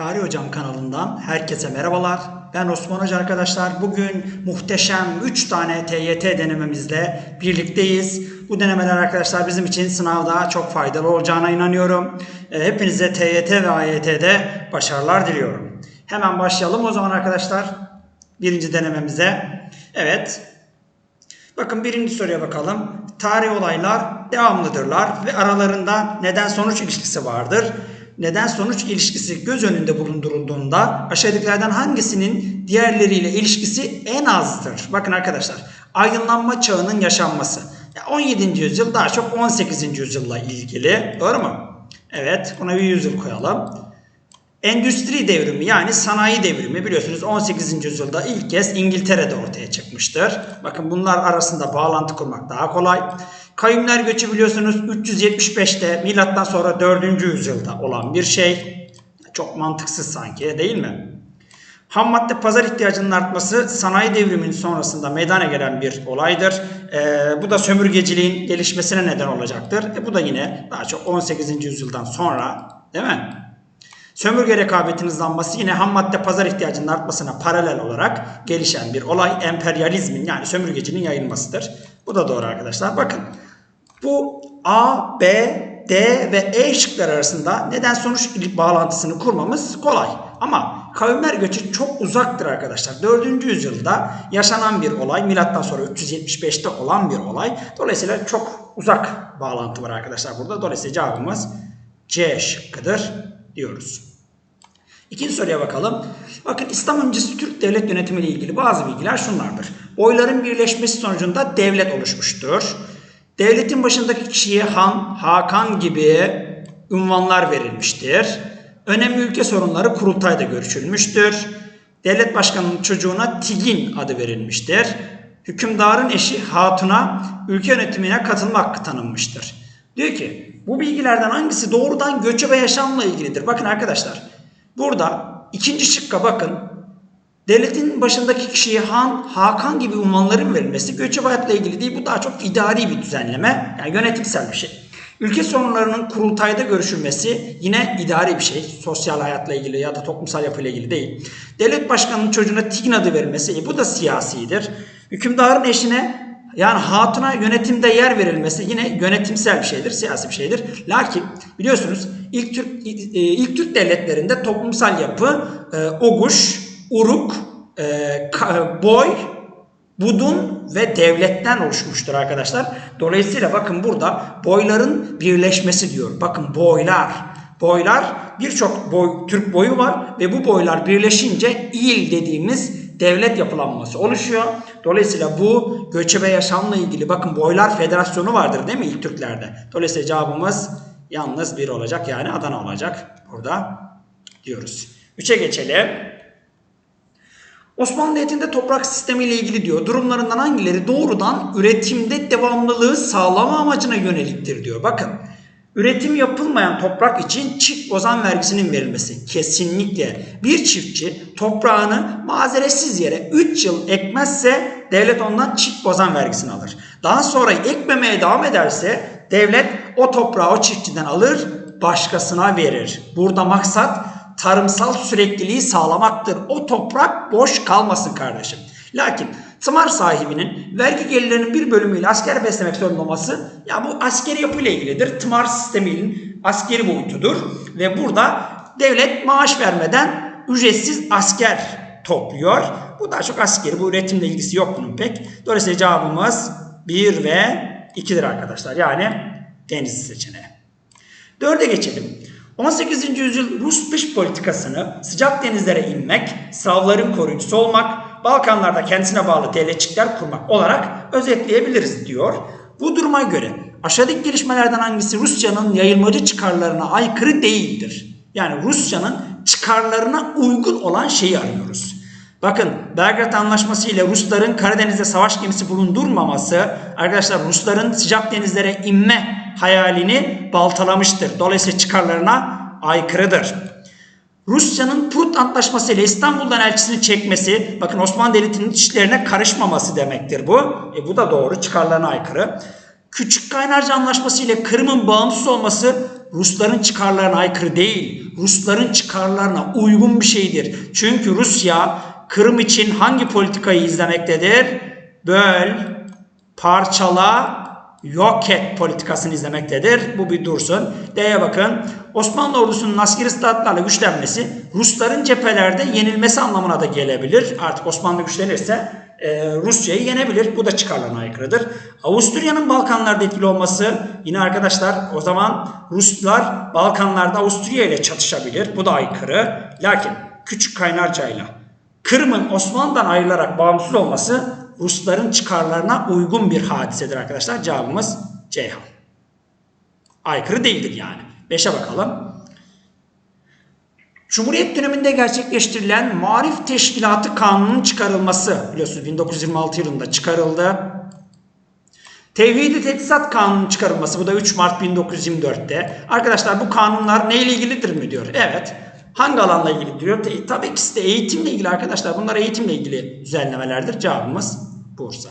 Tarih Hocam kanalından herkese merhabalar. Ben Osman Hoca arkadaşlar. Bugün muhteşem 3 tane TYT denememizle birlikteyiz. Bu denemeler arkadaşlar bizim için sınavda çok faydalı olacağına inanıyorum. E, Hepinize TYT ve AYT'de başarılar diliyorum. Hemen başlayalım o zaman arkadaşlar. Birinci denememize. Evet. Bakın birinci soruya bakalım. Tarih olaylar devamlıdırlar ve aralarında neden sonuç ilişkisi vardır. Neden sonuç ilişkisi göz önünde bulundurulduğunda aşağıdakilerden hangisinin diğerleriyle ilişkisi en azdır? Bakın arkadaşlar aydınlanma çağının yaşanması. Ya 17. yüzyıl daha çok 18. yüzyılla ilgili. Doğru mu? Evet buna bir yüzyıl koyalım. Endüstri devrimi yani sanayi devrimi biliyorsunuz 18. yüzyılda ilk kez İngiltere'de ortaya çıkmıştır. Bakın bunlar arasında bağlantı kurmak daha kolay. Kayımlar göçü biliyorsunuz 375'te milattan sonra 4. yüzyılda olan bir şey. Çok mantıksız sanki değil mi? Ham madde pazar ihtiyacının artması sanayi devriminin sonrasında meydana gelen bir olaydır. Ee, bu da sömürgeciliğin gelişmesine neden olacaktır. E, bu da yine daha çok 18. yüzyıldan sonra değil mi? Sömürge rekabetinin hızlanması yine ham madde pazar ihtiyacının artmasına paralel olarak gelişen bir olay emperyalizmin yani sömürgeciliğin yayılmasıdır. Bu da doğru arkadaşlar. Bakın bu A, B, D ve E şıkları arasında neden sonuç bağlantısını kurmamız kolay. Ama kavimler göçü çok uzaktır arkadaşlar. 4. yüzyılda yaşanan bir olay. Milattan sonra 375'te olan bir olay. Dolayısıyla çok uzak bağlantı var arkadaşlar burada. Dolayısıyla cevabımız C şıkkıdır diyoruz. İkinci soruya bakalım. Bakın İslam öncesi Türk devlet yönetimi ile ilgili bazı bilgiler şunlardır. Boyların birleşmesi sonucunda devlet oluşmuştur. Devletin başındaki kişiye Han, Hakan gibi ünvanlar verilmiştir. Önemli ülke sorunları kurultayda görüşülmüştür. Devlet başkanının çocuğuna Tigin adı verilmiştir. Hükümdarın eşi Hatun'a ülke yönetimine katılma hakkı tanınmıştır. Diyor ki bu bilgilerden hangisi doğrudan göçebe yaşamla ilgilidir? Bakın arkadaşlar burada ikinci şıkka bakın. Devletin başındaki kişiye Han, Hakan gibi unvanların verilmesi göçebe hayatla ilgili değil. Bu daha çok idari bir düzenleme. Yani yönetimsel bir şey. Ülke sorunlarının kurultayda görüşülmesi yine idari bir şey. Sosyal hayatla ilgili ya da toplumsal yapıyla ilgili değil. Devlet başkanının çocuğuna Tigin adı verilmesi e, bu da siyasidir. Hükümdarın eşine yani hatuna yönetimde yer verilmesi yine yönetimsel bir şeydir, siyasi bir şeydir. Lakin biliyorsunuz ilk Türk e, ilk Türk devletlerinde toplumsal yapı e, oguş, uruk, e, boy, budun ve devletten oluşmuştur arkadaşlar. Dolayısıyla bakın burada boyların birleşmesi diyor. Bakın boylar. Boylar birçok boy, Türk boyu var ve bu boylar birleşince il dediğimiz devlet yapılanması oluşuyor. Dolayısıyla bu göçebe yaşamla ilgili bakın boylar federasyonu vardır değil mi ilk Türklerde? Dolayısıyla cevabımız yalnız bir olacak yani Adana olacak burada diyoruz. Üçe geçelim. Osmanlı Devleti'nde toprak sistemi ile ilgili diyor. Durumlarından hangileri doğrudan üretimde devamlılığı sağlama amacına yöneliktir diyor. Bakın üretim yapılmayan toprak için çift bozan vergisinin verilmesi. Kesinlikle bir çiftçi toprağını mazeretsiz yere 3 yıl ekmezse devlet ondan çift bozan vergisini alır. Daha sonra ekmemeye devam ederse devlet o toprağı o çiftçiden alır başkasına verir. Burada maksat tarımsal sürekliliği sağlamaktır. O toprak boş kalmasın kardeşim. Lakin tımar sahibinin vergi gelirlerinin bir bölümüyle asker beslemek zorunda olması ya bu askeri yapıyla ilgilidir. Tımar sisteminin askeri boyutudur ve burada devlet maaş vermeden ücretsiz asker topluyor. Bu daha çok askeri. Bu üretimle ilgisi yok bunun pek. Dolayısıyla cevabımız 1 ve 2'dir arkadaşlar. Yani deniz seçeneği. Dörde geçelim. 18. yüzyıl Rus dış politikasını sıcak denizlere inmek, Slavların koruyucusu olmak, Balkanlarda kendisine bağlı devletçikler kurmak olarak özetleyebiliriz diyor. Bu duruma göre aşağıdaki gelişmelerden hangisi Rusya'nın yayılmacı çıkarlarına aykırı değildir? Yani Rusya'nın çıkarlarına uygun olan şeyi arıyoruz. Bakın Belgrad Anlaşması ile Rusların Karadeniz'de savaş gemisi bulundurmaması arkadaşlar Rusların sıcak denizlere inme hayalini baltalamıştır. Dolayısıyla çıkarlarına aykırıdır. Rusya'nın Prut Antlaşması ile İstanbul'dan elçisini çekmesi, bakın Osmanlı Devleti'nin işlerine karışmaması demektir bu. E, bu da doğru, çıkarlarına aykırı. Küçük Kaynarca Anlaşması ile Kırım'ın bağımsız olması Rusların çıkarlarına aykırı değil. Rusların çıkarlarına uygun bir şeydir. Çünkü Rusya Kırım için hangi politikayı izlemektedir? Böl, parçala, yok et politikasını izlemektedir. Bu bir dursun. D'ye bakın. Osmanlı ordusunun askeri statlarla güçlenmesi Rusların cephelerde yenilmesi anlamına da gelebilir. Artık Osmanlı güçlenirse e, Rusya'yı yenebilir. Bu da çıkarlarına aykırıdır. Avusturya'nın Balkanlarda etkili olması yine arkadaşlar o zaman Ruslar Balkanlarda Avusturya ile çatışabilir. Bu da aykırı. Lakin Küçük Kaynarca'yla Kırım'ın Osmanlı'dan ayrılarak bağımsız olması Rusların çıkarlarına uygun bir hadisedir arkadaşlar. Cevabımız Ceyhan. Aykırı değildir yani. 5'e bakalım. Cumhuriyet döneminde gerçekleştirilen Marif Teşkilatı Kanunu'nun çıkarılması biliyorsunuz 1926 yılında çıkarıldı. Tevhid-i Teçhizat Kanunu'nun çıkarılması bu da 3 Mart 1924'te. Arkadaşlar bu kanunlar neyle ilgilidir mi diyor. Evet. Hangi alanla ilgili diyor. Tabii ikisi de eğitimle ilgili arkadaşlar. Bunlar eğitimle ilgili düzenlemelerdir. Cevabımız Bursa.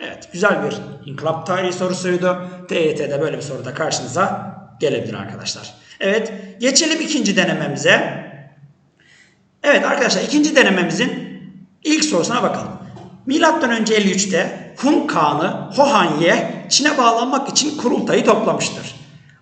Evet güzel bir inkılap tarihi sorusuydu. TYT'de böyle bir soru da karşınıza gelebilir arkadaşlar. Evet geçelim ikinci denememize. Evet arkadaşlar ikinci denememizin ilk sorusuna bakalım. Milattan önce 53'te Hun Kağan'ı Hohanye Çin'e bağlanmak için kurultayı toplamıştır.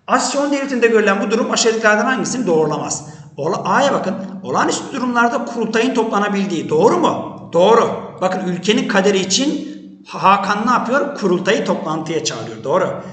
Asyon devletinde görülen bu durum aşağıdakilerden hangisini doğrulamaz? Ola, A'ya bakın. Olağanüstü durumlarda kurultayın toplanabildiği doğru mu? Doğru. Bakın ülkenin kaderi için Hakan ne yapıyor? Kurultayı toplantıya çağırıyor. Doğru.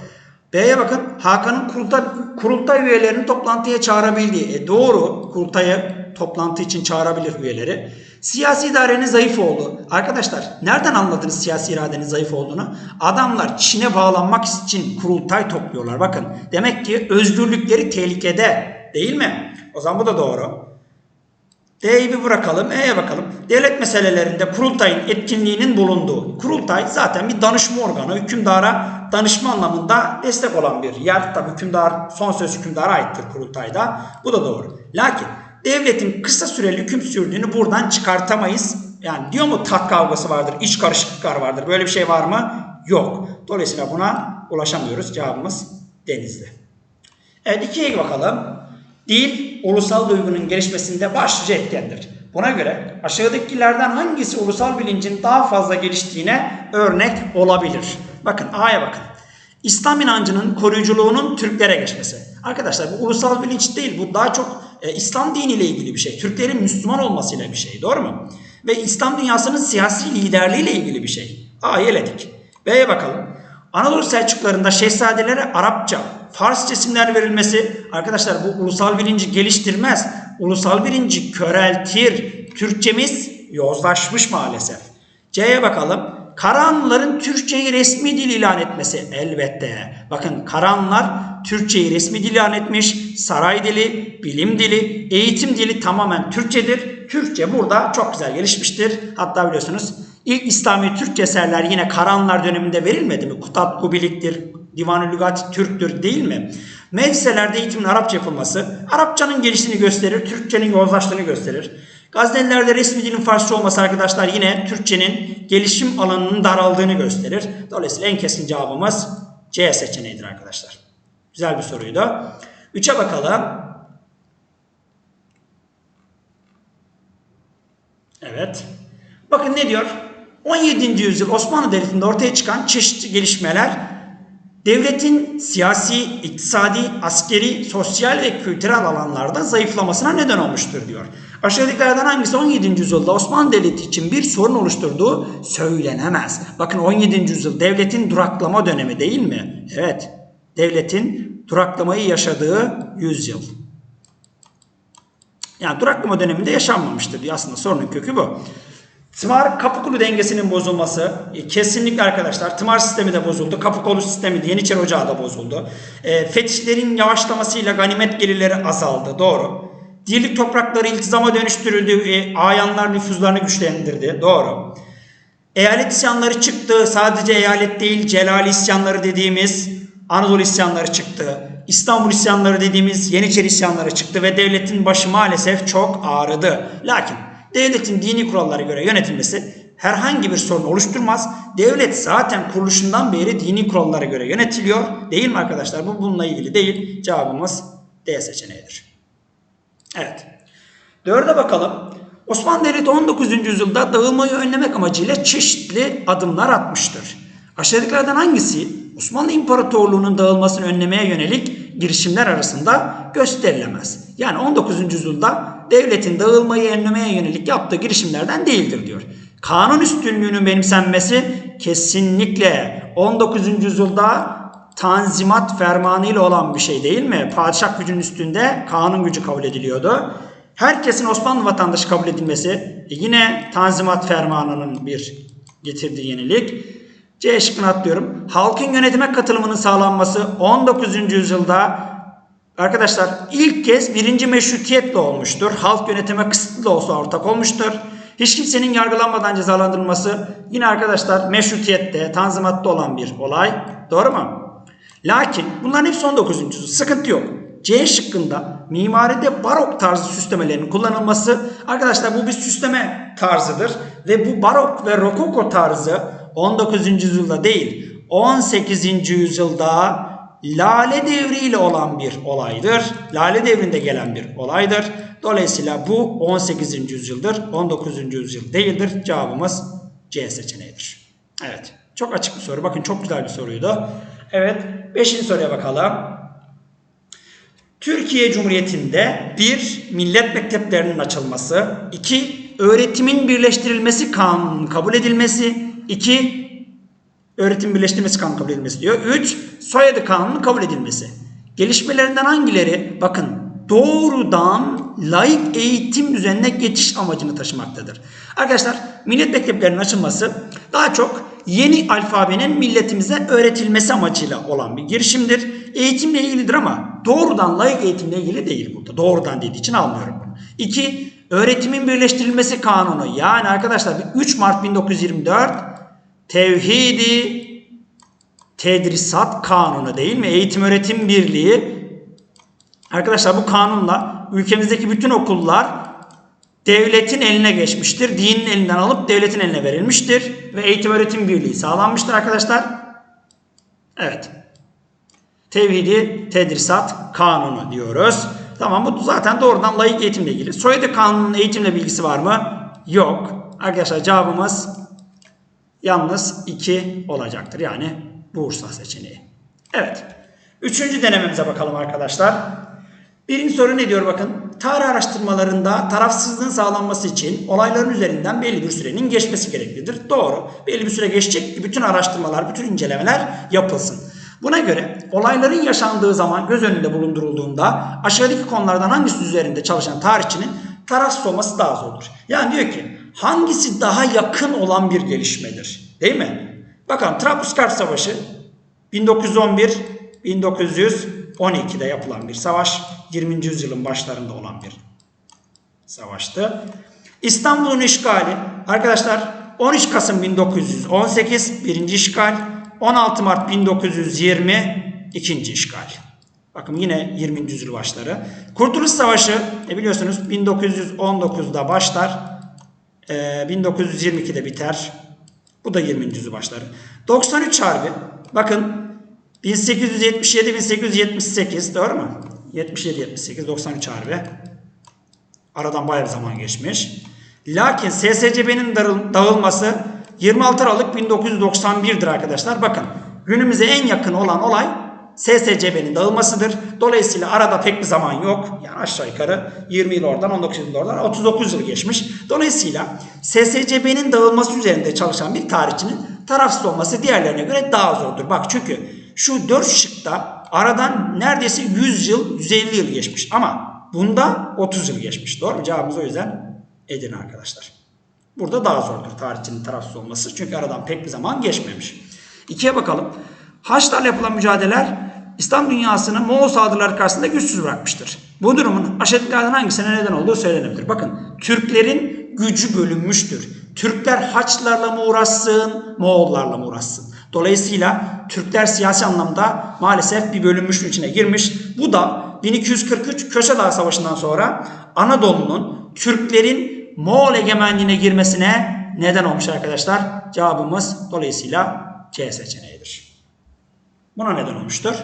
B'ye bakın. Hakan'ın kurultay, kurultay üyelerini toplantıya çağırabildiği. E doğru. Kurultayı toplantı için çağırabilir üyeleri. Siyasi idarenin zayıf olduğu. Arkadaşlar nereden anladınız siyasi iradenin zayıf olduğunu? Adamlar Çin'e bağlanmak için kurultay topluyorlar. Bakın demek ki özgürlükleri tehlikede değil mi? O zaman bu da doğru. D'yi bir bırakalım. E'ye bakalım. Devlet meselelerinde kurultayın etkinliğinin bulunduğu. Kurultay zaten bir danışma organı. Hükümdara danışma anlamında destek olan bir yer. Tabii hükümdar, son söz hükümdara aittir kurultayda. Bu da doğru. Lakin devletin kısa süreli hüküm sürdüğünü buradan çıkartamayız. Yani diyor mu tat kavgası vardır, iç karışıklıklar vardır. Böyle bir şey var mı? Yok. Dolayısıyla buna ulaşamıyoruz. Cevabımız Denizli. Evet ikiye bakalım. Dil, ulusal duygunun gelişmesinde başlıca etkendir. Buna göre aşağıdakilerden hangisi ulusal bilincin daha fazla geliştiğine örnek olabilir? Bakın A'ya bakın. İslam inancının koruyuculuğunun Türklere geçmesi. Arkadaşlar bu ulusal bilinç değil. Bu daha çok e, İslam diniyle ilgili bir şey. Türklerin Müslüman olmasıyla bir şey. Doğru mu? Ve İslam dünyasının siyasi liderliğiyle ilgili bir şey. A'yı eledik. B'ye bakalım. Anadolu Selçuklarında şehzadelere Arapça, Farsça isimler verilmesi arkadaşlar bu ulusal bilinci geliştirmez. Ulusal bilinci köreltir. Türkçemiz yozlaşmış maalesef. C'ye bakalım. Karahanlıların Türkçeyi resmi dil ilan etmesi elbette. Bakın Karahanlılar Türkçeyi resmi dil ilan etmiş. Saray dili, bilim dili, eğitim dili tamamen Türkçedir. Türkçe burada çok güzel gelişmiştir. Hatta biliyorsunuz ilk İslami Türkçe eserler yine Karahanlılar döneminde verilmedi mi? Kutat Kubilik'tir, Divan-ı Lügat Türk'tür değil mi? Medreselerde eğitimin Arapça yapılması Arapçanın geliştiğini gösterir, Türkçenin yozlaştığını gösterir. Gazetelerde resmi dilin Farsça olması arkadaşlar yine Türkçenin gelişim alanının daraldığını gösterir. Dolayısıyla en kesin cevabımız C seçeneğidir arkadaşlar. Güzel bir soruydu. 3'e bakalım. Evet. Bakın ne diyor? 17. yüzyıl Osmanlı Devleti'nde ortaya çıkan çeşitli gelişmeler devletin siyasi, iktisadi, askeri, sosyal ve kültürel alanlarda zayıflamasına neden olmuştur diyor. Aşağıdakilerden hangisi 17. yüzyılda Osmanlı Devleti için bir sorun oluşturduğu söylenemez. Bakın 17. yüzyıl devletin duraklama dönemi değil mi? Evet. Devletin duraklamayı yaşadığı yüzyıl. Yani duraklama döneminde yaşanmamıştır diyor. Aslında sorunun kökü bu. Tımar Kapıkulu dengesinin bozulması e, kesinlikle arkadaşlar tımar sistemi de bozuldu. Kapıkulu sistemi de Yeniçeri Ocağı da bozuldu. E, fetişlerin yavaşlamasıyla ganimet gelirleri azaldı. Doğru. Dirlik toprakları iltizama dönüştürüldü. E, ayanlar nüfuzlarını güçlendirdi. Doğru. Eyalet isyanları çıktı. Sadece eyalet değil Celali isyanları dediğimiz Anadolu isyanları çıktı. İstanbul isyanları dediğimiz Yeniçeri isyanları çıktı ve devletin başı maalesef çok ağrıdı. Lakin devletin dini kurallara göre yönetilmesi herhangi bir sorun oluşturmaz. Devlet zaten kuruluşundan beri dini kurallara göre yönetiliyor. Değil mi arkadaşlar? Bu bununla ilgili değil. Cevabımız D seçeneğidir. Evet. Dörde bakalım. Osmanlı Devleti 19. yüzyılda dağılmayı önlemek amacıyla çeşitli adımlar atmıştır. Aşağıdakilerden hangisi Osmanlı İmparatorluğu'nun dağılmasını önlemeye yönelik girişimler arasında gösterilemez? Yani 19. yüzyılda devletin dağılmayı önlemeye yönelik yaptığı girişimlerden değildir diyor. Kanun üstünlüğünün benimsenmesi kesinlikle 19. yüzyılda tanzimat fermanıyla olan bir şey değil mi? Padişah gücünün üstünde kanun gücü kabul ediliyordu. Herkesin Osmanlı vatandaşı kabul edilmesi e yine tanzimat fermanının bir getirdiği yenilik. C şıkkını atlıyorum. Halkın yönetime katılımının sağlanması 19. yüzyılda arkadaşlar ilk kez birinci meşrutiyetle olmuştur. Halk yönetime kısıtlı da olsa ortak olmuştur. Hiç kimsenin yargılanmadan cezalandırılması yine arkadaşlar meşrutiyette, tanzimatta olan bir olay. Doğru mu? Lakin bunların hepsi 19. yüzyıl. Sıkıntı yok. C şıkkında mimaride barok tarzı süslemelerin kullanılması arkadaşlar bu bir süsleme tarzıdır ve bu barok ve rokoko tarzı 19. yüzyılda değil 18. yüzyılda Lale devriyle olan bir olaydır. Lale devrinde gelen bir olaydır. Dolayısıyla bu 18. yüzyıldır. 19. yüzyıl değildir. Cevabımız C seçeneğidir. Evet. Çok açık bir soru. Bakın çok güzel bir soruydu. Evet. Beşinci soruya bakalım. Türkiye Cumhuriyeti'nde bir millet mekteplerinin açılması, iki öğretimin birleştirilmesi kanunun kabul edilmesi, iki öğretim birleştirilmesi kanunu kabul edilmesi diyor. Üç soyadı kanunun kabul edilmesi. Gelişmelerinden hangileri bakın doğrudan layık eğitim düzenine geçiş amacını taşımaktadır. Arkadaşlar millet mekteplerinin açılması daha çok yeni alfabenin milletimize öğretilmesi amacıyla olan bir girişimdir. Eğitimle ilgilidir ama doğrudan layık eğitimle ilgili değil burada. Doğrudan dediği için almıyorum bunu. İki, öğretimin birleştirilmesi kanunu. Yani arkadaşlar 3 Mart 1924 Tevhidi Tedrisat Kanunu değil mi? Eğitim Öğretim Birliği. Arkadaşlar bu kanunla ülkemizdeki bütün okullar devletin eline geçmiştir. Dinin elinden alıp devletin eline verilmiştir. Ve eğitim öğretim birliği sağlanmıştır arkadaşlar. Evet. Tevhidi Tedrisat Kanunu diyoruz. Tamam bu zaten doğrudan layık eğitimle ilgili. Soyadı kanunun eğitimle bilgisi var mı? Yok. Arkadaşlar cevabımız yalnız 2 olacaktır. Yani Bursa seçeneği. Evet. Üçüncü denememize bakalım arkadaşlar. Birinci soru ne diyor bakın. Tarih araştırmalarında tarafsızlığın sağlanması için olayların üzerinden belli bir sürenin geçmesi gereklidir. Doğru. Belli bir süre geçecek ki bütün araştırmalar, bütün incelemeler yapılsın. Buna göre olayların yaşandığı zaman göz önünde bulundurulduğunda aşağıdaki konulardan hangisi üzerinde çalışan tarihçinin tarafsız olması daha zordur. Yani diyor ki hangisi daha yakın olan bir gelişmedir? Değil mi? Bakalım Trablusgarp Savaşı 1911 1912'de yapılan bir savaş. 20. yüzyılın başlarında olan bir savaştı. İstanbul'un işgali arkadaşlar 13 Kasım 1918 birinci işgal 16 Mart 1920 ikinci işgal. Bakın yine 20. yüzyıl başları. Kurtuluş Savaşı e biliyorsunuz 1919'da başlar. E, 1922'de biter. Bu da 20. yüzyıl başları. 93 Harbi. Bakın 1877-1878 doğru mu? 77-78 93 Harbi. Aradan bayağı bir zaman geçmiş. Lakin SSCB'nin dağılması 26 Aralık 1991'dir arkadaşlar. Bakın günümüze en yakın olan olay SSCB'nin dağılmasıdır. Dolayısıyla arada pek bir zaman yok. Yani aşağı yukarı 20 yıl oradan 19 yıl oradan 39 yıl geçmiş. Dolayısıyla SSCB'nin dağılması üzerinde çalışan bir tarihçinin tarafsız olması diğerlerine göre daha zordur. Bak çünkü şu 4 şıkta aradan neredeyse 100 yıl 150 yıl geçmiş. Ama bunda 30 yıl geçmiş. Doğru mu? Cevabımız o yüzden Edirne arkadaşlar. Burada daha zordur tarihçinin tarafsız olması. Çünkü aradan pek bir zaman geçmemiş. İkiye bakalım. Haçlarla yapılan mücadeleler İslam dünyasını Moğol saldırıları karşısında güçsüz bırakmıştır. Bu durumun aşağıdakilerden hangisine neden olduğu söylenebilir. Bakın Türklerin gücü bölünmüştür. Türkler Haçlarla mı uğraşsın, Moğollarla mı uğraşsın? Dolayısıyla Türkler siyasi anlamda maalesef bir bölünmüşlüğün içine girmiş. Bu da 1243 Köse Dağı Savaşı'ndan sonra Anadolu'nun Türklerin Moğol egemenliğine girmesine neden olmuş arkadaşlar. Cevabımız dolayısıyla C seçeneğidir. Buna neden olmuştur.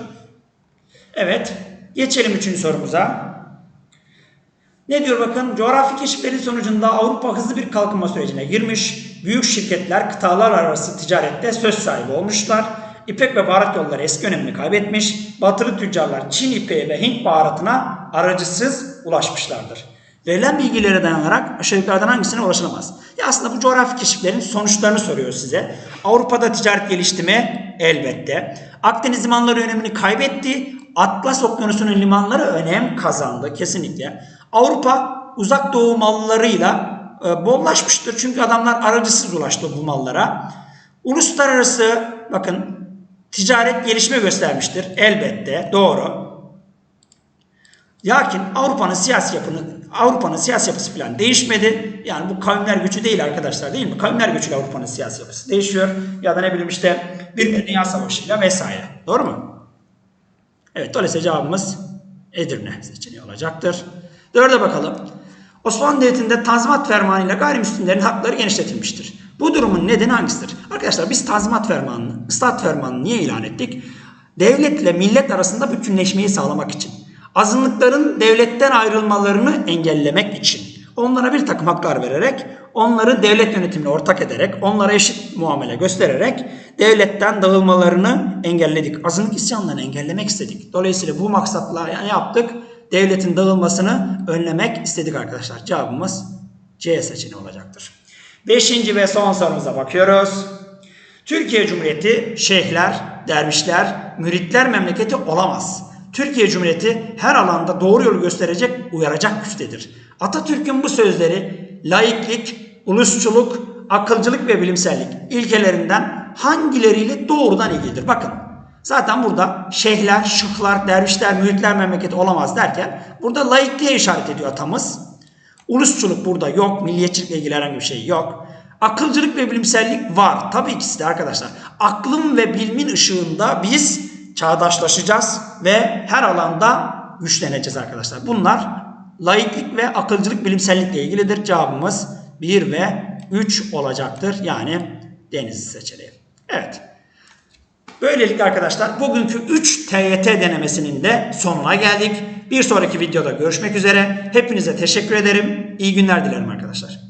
Evet. Geçelim üçüncü sorumuza. Ne diyor bakın? Coğrafi keşiflerin sonucunda Avrupa hızlı bir kalkınma sürecine girmiş. Büyük şirketler kıtalar arası ticarette söz sahibi olmuşlar. İpek ve baharat yolları eski önemini kaybetmiş. Batılı tüccarlar Çin ipeği ve Hint baharatına aracısız ulaşmışlardır. Verilen bilgilere dayanarak aşağı yukarıdan hangisine ulaşılamaz? Ya aslında bu coğrafi keşiflerin sonuçlarını soruyor size. Avrupa'da ticaret gelişti? Elbette. Akdeniz limanları önemini kaybetti. Atlas Okyanusu'nun limanları önem kazandı kesinlikle. Avrupa uzak doğu mallarıyla e, bollaşmıştır. Çünkü adamlar aracısız ulaştı bu mallara. Uluslararası bakın ticaret gelişme göstermiştir. Elbette doğru. Lakin Avrupa'nın siyasi yapını Avrupa'nın siyasi yapısı falan değişmedi. Yani bu kavimler gücü değil arkadaşlar değil mi? Kavimler gücüyle Avrupa'nın siyasi yapısı değişiyor. Ya da ne bileyim işte bir dünya savaşıyla vesaire. Doğru mu? Evet dolayısıyla cevabımız Edirne seçeneği olacaktır. Dörde bakalım. Osmanlı Devleti'nde Tanzimat Fermanı ile gayrimüslimlerin hakları genişletilmiştir. Bu durumun nedeni hangisidir? Arkadaşlar biz Tanzimat Fermanı'nı, Islat Fermanı'nı niye ilan ettik? Devletle millet arasında bütünleşmeyi sağlamak için. Azınlıkların devletten ayrılmalarını engellemek için. Onlara bir takım haklar vererek, onları devlet yönetimine ortak ederek, onlara eşit muamele göstererek devletten dağılmalarını engelledik. Azınlık isyanlarını engellemek istedik. Dolayısıyla bu maksatla ne yaptık? Devletin dağılmasını önlemek istedik arkadaşlar. Cevabımız C seçeneği olacaktır. Beşinci ve son sorumuza bakıyoruz. Türkiye Cumhuriyeti şeyhler, dervişler, müritler memleketi olamaz. Türkiye Cumhuriyeti her alanda doğru yolu gösterecek, uyaracak güçtedir. Atatürk'ün bu sözleri laiklik, ulusçuluk, akılcılık ve bilimsellik ilkelerinden hangileriyle doğrudan ilgilidir? Bakın zaten burada şeyhler, şıklar, dervişler, müritler memleketi olamaz derken burada laikliğe işaret ediyor atamız. Ulusçuluk burada yok, milliyetçilikle ilgili herhangi bir şey yok. Akılcılık ve bilimsellik var. Tabii ikisi de arkadaşlar. Aklın ve bilimin ışığında biz çağdaşlaşacağız ve her alanda güçleneceğiz arkadaşlar. Bunlar laiklik ve akılcılık bilimsellikle ilgilidir. Cevabımız 1 ve 3 olacaktır. Yani Denizli seçeneği. Evet. Böylelikle arkadaşlar bugünkü 3 TYT denemesinin de sonuna geldik. Bir sonraki videoda görüşmek üzere. Hepinize teşekkür ederim. İyi günler dilerim arkadaşlar.